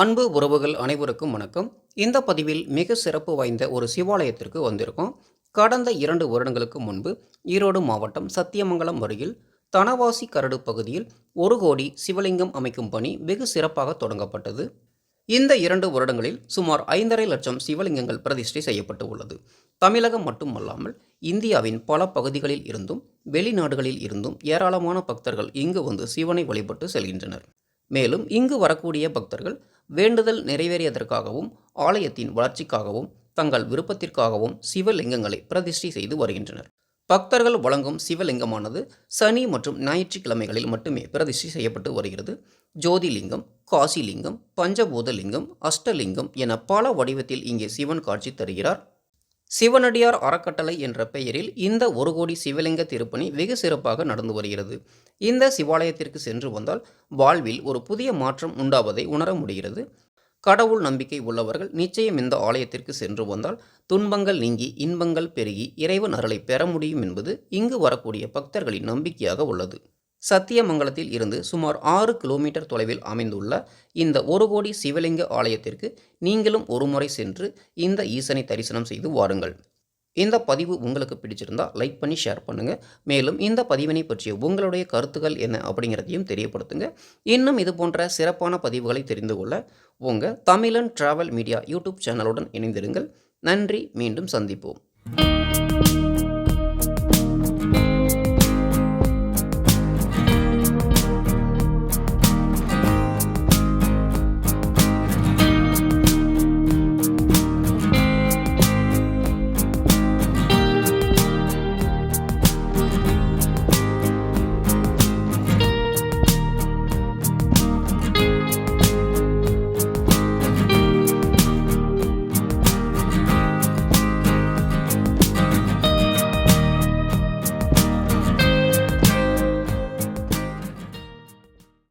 அன்பு உறவுகள் அனைவருக்கும் வணக்கம். இந்த பதிவில் மிக சிறப்பு வாய்ந்த ஒரு சிவாலயத்திற்கு வந்திருக்கோம். கடந்த இரண்டு வருடங்களுக்கு முன்பு ஈரோடு மாவட்டம் சத்தியமங்கலம் அருகில் தனவாசி கரடு பகுதியில் ஒரு கோடி சிவலிங்கம் அமைக்கும் பணி வெகு சிறப்பாக தொடங்கப்பட்டது. இந்த இரண்டு வருடங்களில் சுமார் ஐந்தரை லட்சம் சிவலிங்கங்கள் பிரதிஷ்டை செய்யப்பட்டு உள்ளது. தமிழகம் மட்டுமல்லாமல் இந்தியாவின் பல பகுதிகளில் இருந்தும் வெளிநாடுகளில் இருந்தும் ஏராளமான பக்தர்கள் இங்கு வந்து சிவனை வழிபட்டு செல்கின்றனர். மேலும் இங்கு வரக்கூடிய பக்தர்கள் வேண்டுதல் நிறைவேறியதற்காகவும் ஆலயத்தின் வளர்ச்சிக்காகவும் தங்கள் விருப்பத்திற்காகவும் சிவலிங்கங்களை பிரதிஷ்டை செய்து வருகின்றனர். பக்தர்கள் வழங்கும் சிவலிங்கமானது சனி மற்றும் ஞாயிற்றுக்கிழமைகளில் மட்டுமே பிரதிஷ்டை செய்யப்பட்டு வருகிறது. ஜோதிலிங்கம் காசிலிங்கம் பஞ்சபூதலிங்கம் அஷ்டலிங்கம் என பல வடிவத்தில் இங்கே சிவன் காட்சி தருகிறார். சிவனடியார் அறக்கட்டளை என்ற பெயரில் இந்த ஒரு கோடி சிவலிங்க திருப்பணி வெகு சிறப்பாக நடந்து வருகிறது. இந்த சிவாலயத்திற்கு சென்று வந்தால் வாழ்வில் ஒரு புதிய மாற்றம் உண்டாவதை உணர முடிகிறது. கடவுள் நம்பிக்கை உள்ளவர்கள் நிச்சயம் இந்த ஆலயத்திற்கு சென்று வந்தால் துன்பங்கள் நீங்கி இன்பங்கள் பெருகி இறைவன் அருளை பெற முடியும் என்பது இங்கு வரக்கூடிய பக்தர்களின் நம்பிக்கையாக உள்ளது. சத்தியமங்கலத்தில் இருந்து சுமார் ஆறு கிலோமீட்டர் தொலைவில் அமைந்துள்ள இந்த ஒரு கோடி சிவலிங்க ஆலயத்திற்கு நீங்களும் ஒருமுறை சென்று இந்த ஈசனை தரிசனம் செய்து வாருங்கள். இந்த பதிவு உங்களுக்கு பிடிச்சிருந்தால் லைக் பண்ணி ஷேர் பண்ணுங்கள் மேலும் இந்த பதிவினை பற்றிய உங்களுடைய கருத்துக்கள் என்ன அப்படிங்கிறதையும் தெரியப்படுத்துங்க. இன்னும் இது போன்ற சிறப்பான பதிவுகளை தெரிந்து கொள்ள உங்கள் தமிழன் டிராவல் மீடியா யூடியூப் சேனலுடன் இணைந்திருங்கள். நன்றி மீண்டும் சந்திப்போம்.